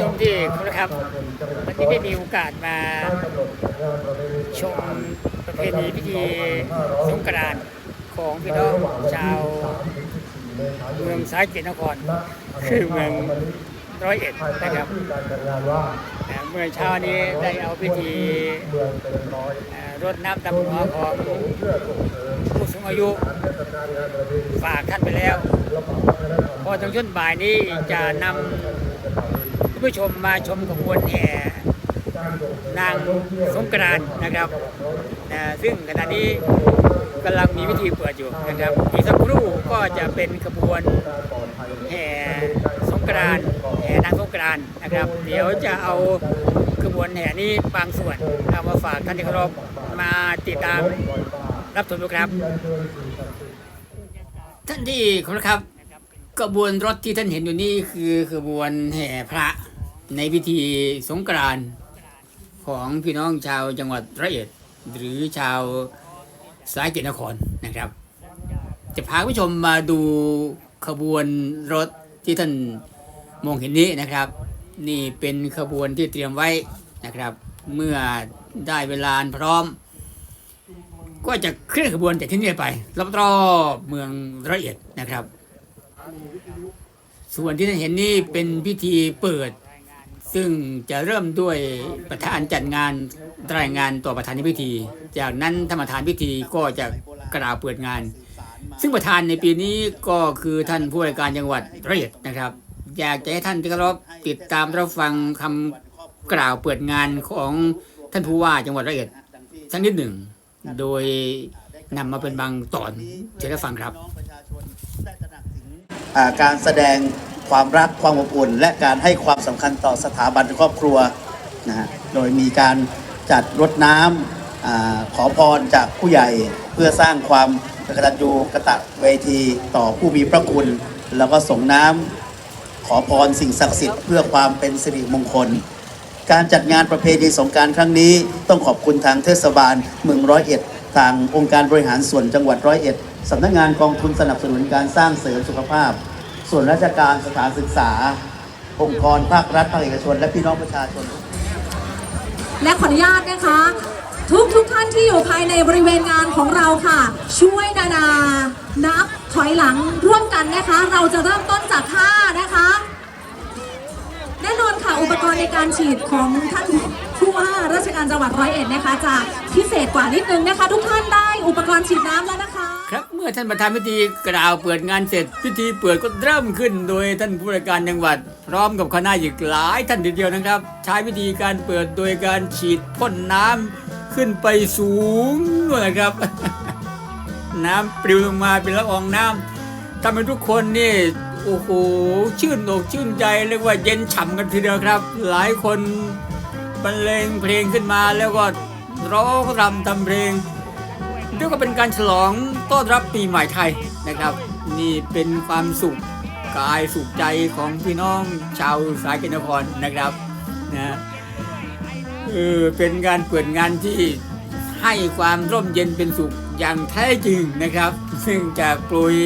ชมที่เคารพครับวันนี้ได้มีโอกาสมาชมประเพณีพิธีสงกรานต์ของพี่น้องชาว เมืองสายเกตนคร คือเมืองร้อยเอ็ดนะครับเมื่อเช้านี้ได้เอาพิธีรดน้ำดำหัวของผู้สูงอายุฝากท่านไปแล้ว พอถึงช่วงบ่ายนี้จะนำ ผู้ชมมาชมขบวนแห่นางสงกรานนะครับนะซึ่งขณะนี้กำลังมีพิธีเปิดอยู่นะครับอีกสักครู่ก็จะเป็นขบวนแห่สงกรานแห่นางสงกรานนะครับ เดี๋ยวจะเอาขบวนแห่นี้บางส่วนเอามาฝากท่านที่เคารพมาติดตามรับชมดูครับ ท่านที่เคารพครับกระบวนรถที่ท่านเห็นอยู่นี่คือขบวนแห่พระ ในพิธีสงกรานต์ของพี่น้องชาวจังหวัดร้อยเอ็ดหรือชาวสายเกตนครนะครับ จะพาผู้ชมมาดูขบวนรถที่ท่านมองเห็นนี้นะครับ นี่เป็นขบวนที่เตรียมไว้นะครับ เมื่อได้เวลาพร้อม ก็จะเคลื่อนขบวนจากที่นี่ไปรอบๆเมืองร้อยเอ็ดนะครับ ส่วนที่ท่านเห็นนี่เป็นพิธีเปิด ซึ่งจะเริ่มด้วยประธานจัดงานรายงานต่อประธานในพิธี จากนั้นธรรมทานพิธีก็จะกล่าวเปิดงาน ซึ่งประธานในปีนี้ก็คือท่านผู้ว่าการจังหวัดร้อยอ็ดนะครับ อยากจะให้ท่านที่เคารพติดตามรับฟังคำกล่าวเปิดงานของท่านผู้ว่าจังหวัดร้อยอ็ดสักนิดหนึ่ง โดยนำมาเป็นบางตอนจะได้ฟังครับการแสดง ความรักความอบอุ่น และการให้ความสำคัญต่อสถาบันครอบครัวนะฮะโดยมีการจัดรดน้ำอาขอพรจากผู้ใหญ่เพื่อสร้างความกตัญญูกตะเวทีต่อผู้มีพระคุณ แล้วก็ส่งน้ำขอพรสิ่งศักดิ์สิทธิ์เพื่อความเป็นสิริมงคล การจัดงานประเพณีสงกรารครั้งนี้ ต้องขอบคุณทางเทศบาลเมืองร้อยเอ็ดทางองค์การบริหารส่วนจังหวัดร้อยเอ็ดสำนักงานกองทุนสนับสนุนการสร้างเสริมสุขภาพ ส่วนราชการสถานศึกษา องค์กรภาครัฐภาคเอกชน และพี่น้องประชาชน และขออนุญาตนะคะ ทุกทุกท่านที่อยู่ภายในบริเวณงานของเราค่ะ ช่วยนานา นับถอยหลังร่วมกันนะคะ เราจะเริ่มต้นจากท่านะคะ ค่ะอุปกรณ์ในการฉีดของท่านผู้ว่าราชการจังหวัดร้อยเอ็ดนะคะจะพิเศษกว่านิดนึงนะคะ ทุกท่านได้อุปกรณ์ฉีดน้ำแล้วนะคะ ครับเมื่อท่านประธานพิธีกล่าวเปิดงานเสร็จ พิธีเปิดก็เริ่มขึ้นโดยท่านผู้ว่าการจังหวัด พร้อมกับคณะอีกหลายท่านทีเดียวนะครับ ใช้วิธีการเปิดโดยการฉีดพ่นน้ำขึ้นไปสูงนะครับ น้ำปลิวลงมาเป็นละอองน้ำทำให้ทุกคนนี่ โอ้โหชื่นอกชื่นใจเรียกว่าเย็นฉ่ำกันทีเดียวครับ หลายคนบรรเลงเพลงขึ้นมาแล้วก็ร้องรำทำเพลงเรียกว่าเป็นการฉลองต้อนรับปีใหม่ไทยนะครับ นี่เป็นความสุขกายสุขใจของพี่น้องชาวสายกณฑ์นครนะครับนะเออเป็นการเปิดงานที่ให้ความร่มเย็นเป็นสุขอย่างแท้จริงนะครับ ซึ่งจะโปรย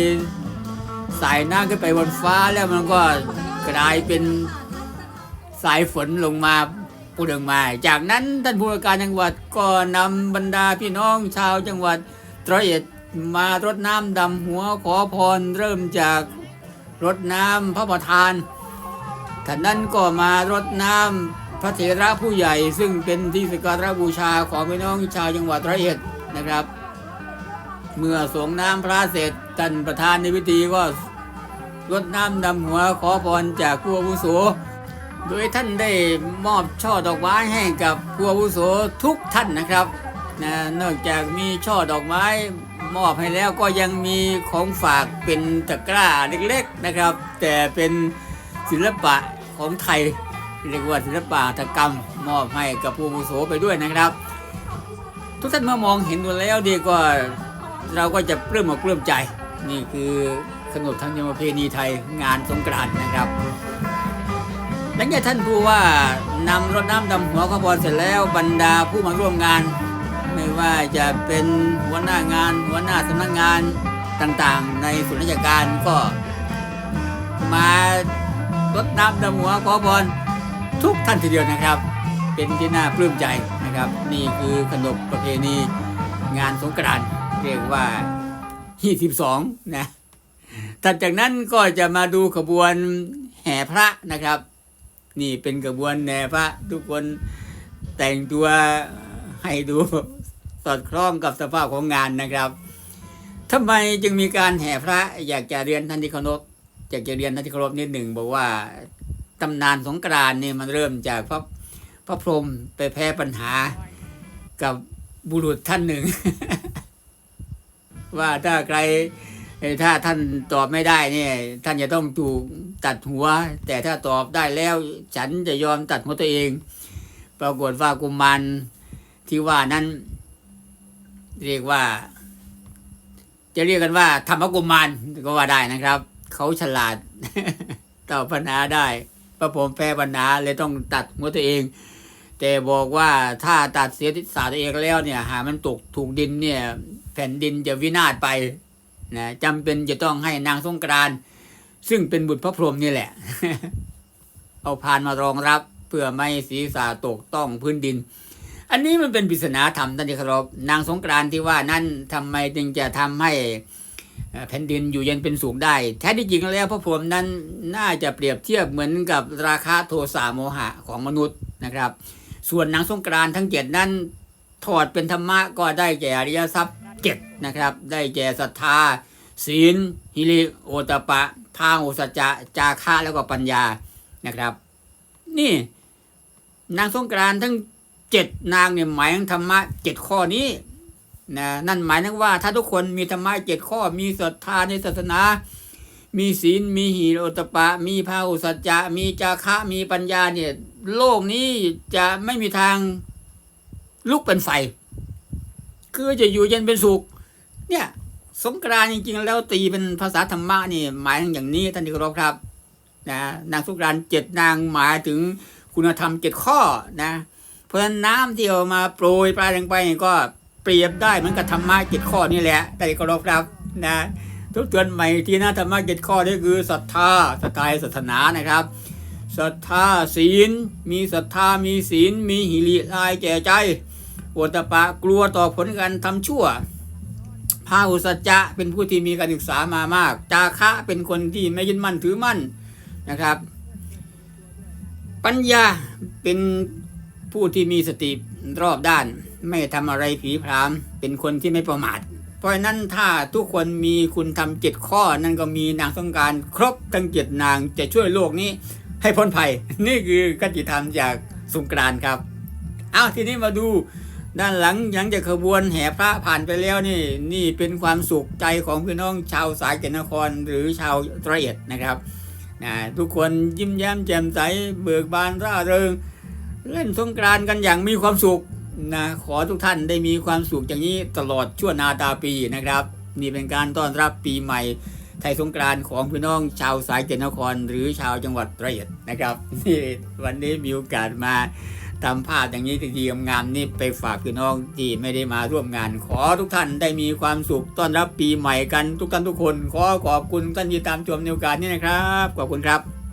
สายน้ำขึ้นไปบนฟ้าแล้วมันก็กลายเป็นสายฝนลงมาพูดออกมาจากนั้นท่านผู้ว่าการจังหวัดก็นำบรรดาพี่น้องชาวจังหวัดตรอยเอ็ดมารดน้ำดำหัวขอพรเริ่มจากรดน้ำพระประธานท่านนั้นก็มารดน้ำพระเถระผู้ใหญ่ซึ่งเป็นที่สักการะบูชาของพี่น้องชาวจังหวัดตรอยเอ็ดนะครับ เมื่อสงน้ำพระเสร็จ ท่านประธานในพิธีก็รดน้ำดำหัวขอพรจากผู้อาวุโส โดยท่านได้มอบช่อดอกไม้ให้กับผู้อาวุโสทุกท่านนะครับนะนอกจากมีช่อดอกไม้มอบให้แล้วก็ยังมีของฝากเป็นตะกร้าเล็กๆนะครับ แต่เป็นศิลปะของไทยเรียกว่าศิลปะหัตกรรมมอบให้กับผู้อาวุโสไปด้วยนะครับ ทุกท่านเมื่อมองเห็นดูแล้วดีก็เราก็จะปลื้มอกปลื้มใจ นี่คือขนบธรรมเนียมประเพณีไทยงานสงกรานต์นะครับ หลังจากท่านผู้ว่านำรถน้ำดำหัวขบวนเสร็จแล้วบรรดาผู้มาร่วมงาน ไม่ว่าจะเป็นหัวหน้างาน หัวหน้าสำนักงานต่างๆ ในส่วนราชการก็มารดน้ำดำหัวขอพรทุกท่านทีเดียวนะครับ เป็นที่น่าปลื้มใจนะครับ นี่คือขนบประเพณีงานสงกรานต์เรียกว่า ฮีสิบสองนะถัดจากนั้นก็จะมาดูขบวนแห่พระนะครับ นี่เป็นขบวนแห่พระ ทุกคนแต่งตัวให้ดูสอดคล้องกับสภาพของงานนะครับทำไมจึงมีการแห่พระอยากจะเรียนท่านที่เคารพอยากจะเรียนท่านที่เคารพนิดหนึ่งบอกว่าตำนานสงกรานเนี่ยมันเริ่มจากพระพระพรหมไปแพ้ปัญหากับบุรุษท่านหนึ่ง ว่าถ้าใครถ้าท่านตอบไม่ได้เนี่ยท่านจะต้องถูกตัดหัว แต่ถ้าตอบได้แล้วฉันจะยอมตัดหัวตัวเอง ปรากฏว่ากุมารที่ว่านั้น เรียกว่า จะเรียกกันว่า ธรรมกุมารก็ว่าได้นะครับ เขาฉลาดตอบปัญหาได้พระผมแพ้ปัญหาเลยต้องตัดหัวตัวเอง แต่บอกว่าถ้าตัดเสียทิศาตัวเองแล้วเนี่ย หามันตกถูกดินเนี่ย แผ่นดินจะวินาศไปนะจำเป็นจะต้องให้นางสงกรานซึ่งเป็นบุตรพระพรหมนี่แหละ เอาพานมารองรับ เพื่อไม่ศีรษะตกต้องพื้นดิน อันนี้มันเป็นปริศนาธรรมท่านที่เคารพนางสงกรานที่ว่านั้นทำไมจึงจะทำให้แผ่นดินอยู่เย็นเป็นสุขได้ แท้ที่จริงแล้วพระพรหมนั้นน่าจะเปรียบเทียบเหมือนกับราคาโทสะโมหะของมนุษย์นะครับ ส่วนนางสงกรานทั้งเจ็ดนั้น ถอดเป็นธรรมะก็ได้แก่อริยทรัพย์เจ็ดนะครับ ได้แก่ศรัทธา ศีลฮิริโอตปะทาโอสัจจะจาคะแล้วก็ปัญญานะครับ นี่นางสงกรานทั้งเจ็ดนางเนี่ยหมายถึงธรรมะเจ็ดข้อนี้นะนั่นหมายถึงว่าถ้าทุกคนมีธรรมะเจ็ดข้อมีศรัทธาในศาสนา มีศีลมีหิริโอตปะ มีพาหุสัจจะ มีจาคะ มีปัญญาเนี่ย โลกนี้จะไม่มีทางลุกเป็นไฟ คือจะอยู่เย็นเป็นสุข เนี่ย สงกรานจริง ๆ แล้วตีเป็นภาษาธรรมะนี่ หมายถึงอย่างนี้ท่านที่เคารพครับนะนางสงกรานเจ็ดนางหมายถึงคุณธรรมเจ็ดข้อนะ เพราะฉะนั้นน้ำที่เอามาโปรยปลายลงไปก็เปรียบได้เหมือนกับธรรมะเจ็ดข้อนี่แหละแต่เคารพครับนะ ทุกเตือนใหม่ที่นะธรรมะเจ็ดข้อนี่คือศรัทธาศรัทธาศาสนานะครับศรัทธาศีล มีศรัทธามีศีล มีหิริลายแก่ใจโอตตปะกลัวต่อผลการทำชั่วพาหุสัจจะเป็นผู้ที่มีการศึกษามามาก จาคะเป็นคนที่ไม่ยึดมั่นถือมั่นนะครับ ปัญญาเป็นผู้ที่มีสติรอบด้าน ไม่ทำอะไรผีพรามเป็นคนที่ไม่ประมาท ราะฉะนั้นถ้าทุกคนมีคุณทำเจ็ดข้อ นั่นก็มีนางสงการครบทั้งเจ็ดนางจะช่วยโลกนี้ให้พ้นภัย นี่คือกติธรรมจากสงกรานครับ เอาทีนี้มาดูด้านหลังหลังจากขบวนแห่พระผ่านไปแล้วนี่ นี่เป็นความสุขใจของพี่น้องชาวสายเกตนครหรือชาวตระเอียดนะครับนะทุกคนยิ้มแย้มแจ่มใสเบิกบานร่าเริง เล่นสงกรานกันอย่างมีความสุข นะขอทุกท่านได้มีความสุขอย่างนี้ตลอดชั่วนาตาปีนะครับ นี่เป็นการต้อนรับปีใหม่ ไทยสงกรานต์ของพี่น้องชาวสายเกตนคร หรือชาวจังหวัดระเอียดนะครับนี่วันนี้มีโอกาสมาทำภาพอย่างนี้ดีๆงามนี่ไปฝากพี่น้องที่ไม่ได้มาร่วมงาน ขอทุกท่านได้มีความสุขต้อนรับปีใหม่กันทุกท่านทุกคน ขอขอบคุณท่านที่ตามชมในโอกาสนี้นะครับ ขอบคุณครับ